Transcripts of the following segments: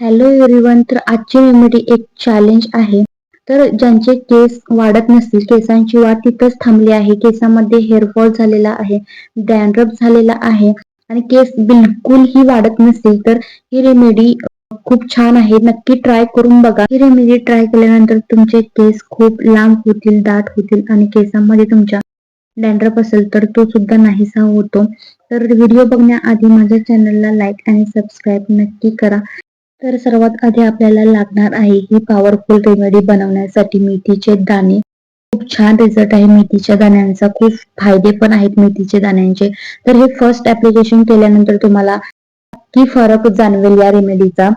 Hello everyone तर आजची remedy एक चॅलेंज आहे. तर ज्यांचे केस वाढत नसतील केसांची वाढ तिथंच थांबली आहे. केसामध्ये हेअरफॉल झालेला आहे डॅन्ड्रफ झालेला आहे आणि केस बिलकुलही वाढत नसतील तर ही रेमेडी खूप छान आहे. नक्की ट्राय करून बघा. ही रेमेडी ट्राय केल्यानंतर तुमचे केस खूप लांब होतील दाट होतील आणि केसांमध्ये तुमच्या डॅन्ड्रफ असेल तर तो सुद्धा नाहीसा होतो. तर व्हिडिओ बघण्याआधी माझ्या चॅनलला लाईक आणि सबस्क्राईब नक्की करा. तर सर्वात आधी आपल्याला लागणार आहे ही पॉवरफुल रेमेडी बनवण्यासाठी मेथीचे दाणे. खूप छान रिझल्ट आहे मेथीच्या दाण्यांचा. खूप फायदे पण आहेत मेथीचे दाण्यांचे. तर हे फर्स्ट ऍप्लिकेशन केल्यानंतर तुम्हाला नक्की फरक जाणवेल या रेमेडीचा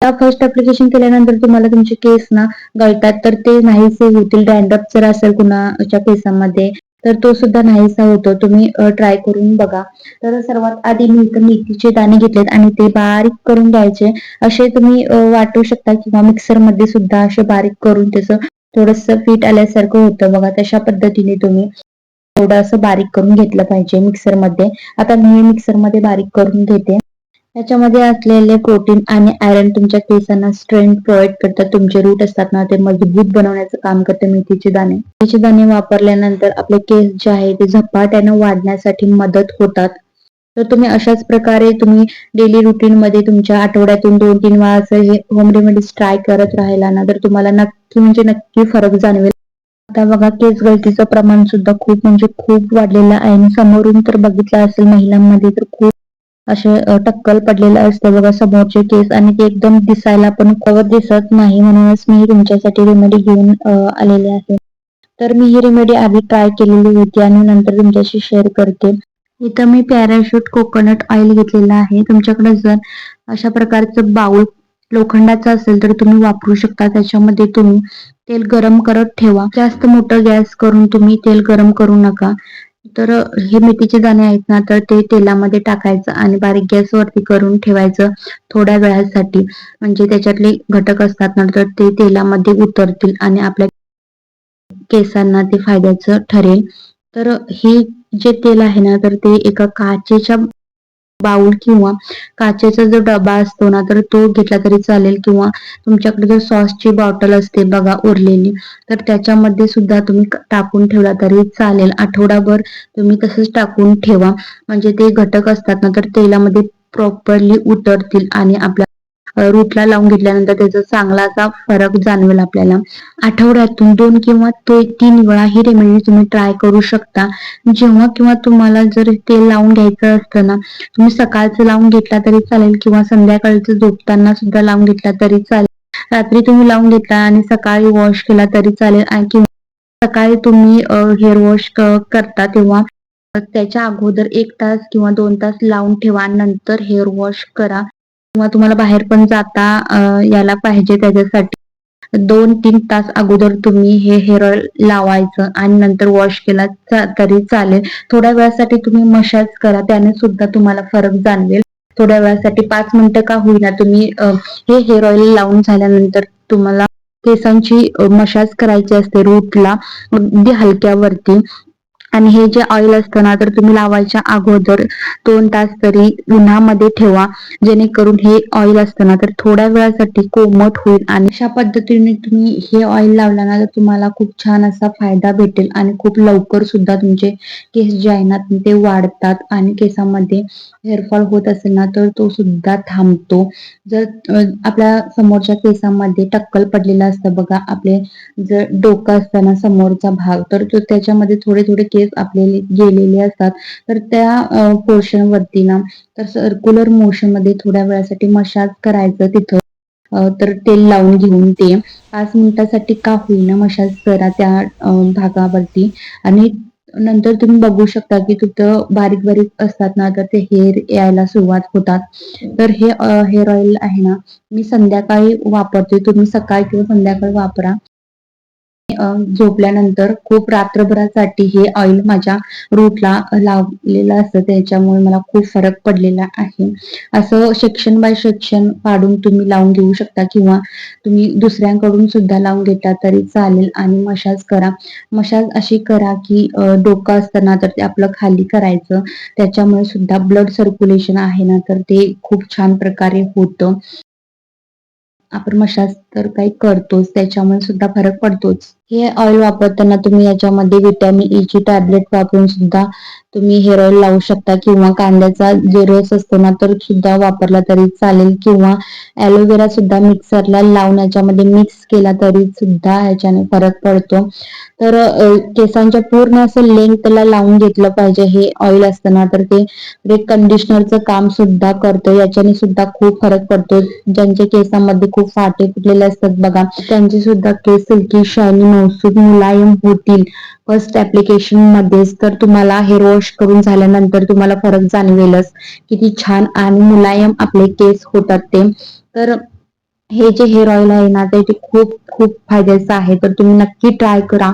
फर्स्ट ऍप्लिकेशन केल्यानंतर तुम्हाला तुमचे केस ना गळतात. तर ते नाहीसे होतील. डॅन्ड्रफ जर असेल कुणाच्या केसांमध्ये तर तो सुद्धा नाहीसा होतो. तुम्ही ट्राय करून बघा. तर सर्वात आधी मी इथं मेथीचे दाणे घेतलेत आणि ते बारीक करून घ्यायचे. असे तुम्ही वाटू शकता किंवा मिक्सरमध्ये सुद्धा असे बारीक करून त्याचं थोडस पीठ आल्यासारखं होतं. बघा तशा पद्धतीने तुम्ही थोडं असं बारीक करून घेतलं पाहिजे मिक्सरमध्ये आता मी मिक्सरमध्ये बारीक करून घेते. त्याच्यामध्ये असलेले प्रोटीन आणि आयरन तुमच्या केसांना स्ट्रेंथ प्रोव्हाइड करतात. तुमचे रूट असतात ना ते मजबूत बनवण्याचं काम करते मेथीचे दाणे. मेथीचे दाणे वापरल्यानंतर आपले केस जे आहे ते झपाट्यानं वाढण्यासाठी मदत होतात. तर तुम्ही अशाच प्रकारे तुम्ही डेली रुटीन मध्ये तुमच्या आठवड्यातून दोन तीन वेळा असं हे होम रेमेडीज ट्राय करत राहिला ना तर तुम्हाला नक्की म्हणजे नक्की फरक जाणवेल. आता बघा केस गळतीचं प्रमाण सुद्धा खूप म्हणजे खूप वाढलेलं आहे. आणि समोरून तर बघितलं असेल महिलांमध्ये तर खूप असे टक्कल पडलेलं असतं बघा समोरचे केस आणि ते एकदम दिसायला पण कवर दिसत नाही म्हणूनच मी तुमच्यासाठी रेमेडी घेऊन आलेले आहे. तर मी ही रेमेडी आधी ट्राय केलेली होती आणि नंतर तुमच्याशी शेअर करते. इथं मी पॅराशूट कोकोनट ऑइल घेतलेलं आहे. तुमच्याकडे जर अशा प्रकारचं बाउल लोखंडाचं असेल तर तुम्ही वापरू शकता. त्याच्यामध्ये तुम्ही तेल गरम करत ठेवा. जास्त मोठं गॅस करून तुम्ही तेल गरम करू नका. तर हे मेथीचे दाणे आहेत ना तर ते तेलामध्ये टाकायचं आणि बारीक गॅस वरती करून ठेवायचं थोड्या वेळासाठी. म्हणजे त्याच्यातले घटक असतात ना तर ते तेलामध्ये उतरतील आणि आपल्या केसांना ते फायद्याचं ठरेल. तर हे जे तेल आहे ना तर ते एका काचेच्या बाउल किंवा काचेचा जो डबा असतो ना तर तो घेतला तरी चालेल किंवा तुमच्याकडे जर सॉसची बॉटल असते बघा उरलेली तर त्याच्यामध्ये सुद्धा तुम्ही टाकून ठेवला तरी चालेल. आठवडाभर तुम्ही तसंच टाकून ठेवा. म्हणजे ते घटक असतात ना तर तेलामध्ये प्रॉपरली उतरतील आणि आपल्या रूटला लावून घेतल्यानंतर त्याचा चांगलाचा फरक जाणवेल आपल्याला. आठवड्यातून दोन किंवा तीन वेळा ही रेमेडी तुम्ही ट्राय करू शकता. जेव्हा किंवा तुम्हाला जर तेल लावून घ्यायचं असतं ना तुम्ही सकाळचं लावून घेतला तरी चालेल किंवा संध्याकाळचं झोपताना सुद्धा लावून घेतला तरी चालेल. रात्री तुम्ही लावून घेतला आणि सकाळी वॉश केला तरी चालेल आणि किंवा सकाळी तुम्ही हेअर वॉश करता तेव्हा त्याच्या अगोदर एक तास किंवा दोन तास लावून ठेवा नंतर हेअर वॉश करा. किंवा तुम्हाला बाहेर पण जाता यायला पाहिजे त्याच्यासाठी. दोन तीन तास अगोदर तुम्ही हे हेअर ऑइल लावायचं आणि नंतर वॉश केला तरी चालेल. थोड्या वेळासाठी तुम्ही मशाज करा त्याने सुद्धा तुम्हाला फरक जाणवेल. थोड्या वेळासाठी पाच मिनिटं का होईना तुम्ही हे हेअर ऑइल लावून झाल्यानंतर तुम्हाला केसांची मशाज करायची असते रूटला अगदी हलक्यावरती. आणि हे जे ऑइल असतं ना तर तुम्ही लावायच्या अगोदर दोन तास तरी उन्हामध्ये ठेवा. जेणेकरून हे ऑइल असतं ना तर थोड्या वेळासाठी कोमट होईल आणि अशा पद्धतीने तुम्ही हे ऑइल लावला ना तर तुम्हाला खूप छान असा फायदा भेटेल आणि खूप लवकर सुद्धा तुमचे केस जे आहे ना ते वाढतात आणि केसामध्ये हेअरफॉल होत असेल ना तर तो सुद्धा थांबतो. जर आपल्या समोरच्या केसामध्ये टक्कल पडलेला असतं बघा आपले जर डोकं असताना समोरचा भाग तर तो त्याच्यामध्ये थोडे थोडे केस आपले गेलेले असतात. तर त्या पोर्शन वरती ना तर सर्क्युलर मोशनमध्ये थोड्या वेळासाठी मशाज करायचं तिथं. तर तेल लावून घेऊन ते पाच मिनिटासाठी का होईना मशाज करा त्या भागावरती. आणि नंतर तुम्ही बघू शकता की तिथं बारीक बारीक असतात ना तर ते हेअर यायला सुरुवात होतात. तर हे हेअर ऑइल आहे ना मी संध्याकाळी वापरते. तुम्ही सकाळी किंवा संध्याकाळी वापरा. झोपल्यानंतर खूप रात्रभरासाठी हे ऑइल माझ्या रूटला लावलेलं असतं. त्याच्यामुळे मला खूप फरक पडलेला आहे. असं सेक्शन बाय सेक्शन पाडून तुम्ही लावून घेऊ शकता किंवा तुम्ही दुसऱ्यांकडून सुद्धा लावून घेतला तरी चालेल आणि मशाज करा. मशाज अशी करा की डोकं असताना तर ते आपलं खाली करायचं. त्याच्यामुळे सुद्धा ब्लड सर्क्युलेशन आहे ना तर ते खूप छान प्रकारे होतं. आपण मशाज तर काही करतोच त्याच्यामुळे सुद्धा फरक पडतोच. हे ऑइल वापरताना तुम्ही याच्यामध्ये विटॅमिन ई e ची टॅबलेट वापरून सुद्धा तुम्ही हेअर ऑइल लावू शकता किंवा कांद्याचा जे रस असतो ना तर सुद्धा वापरला तरी चालेल किंवा ॲलोवेरा सुद्धा मिक्सरला लावून याच्यामध्ये मिक्स केला तरी सुद्धा ह्याच्याने फरक पडतो. तर केसांच्या पूर्ण असं लेंथला लावून घेतलं पाहिजे हे ऑइल असताना तर ते कंडिशनरचं काम सुद्धा करतं. याच्याने सुद्धा खूप फरक पडतो. ज्यांच्या केसांमध्ये खूप फाटे फुटलेले असतात बघा त्यांचे सुद्धा केस सिल्की शायनी मौसूद मुलायम होतील. फर्स्ट ऍप्लिकेशन मध्येच तर तुम्हाला हेअर वॉश करून झाल्यानंतर तुम्हाला फरक जाणवेलच. किती छान आणि मुलायम आपले केस होतात ते. तर हे जे हेअर ऑइल आहे ना ते खूप खूप फायद्याचं आहे. तर तुम्ही नक्की ट्राय करा.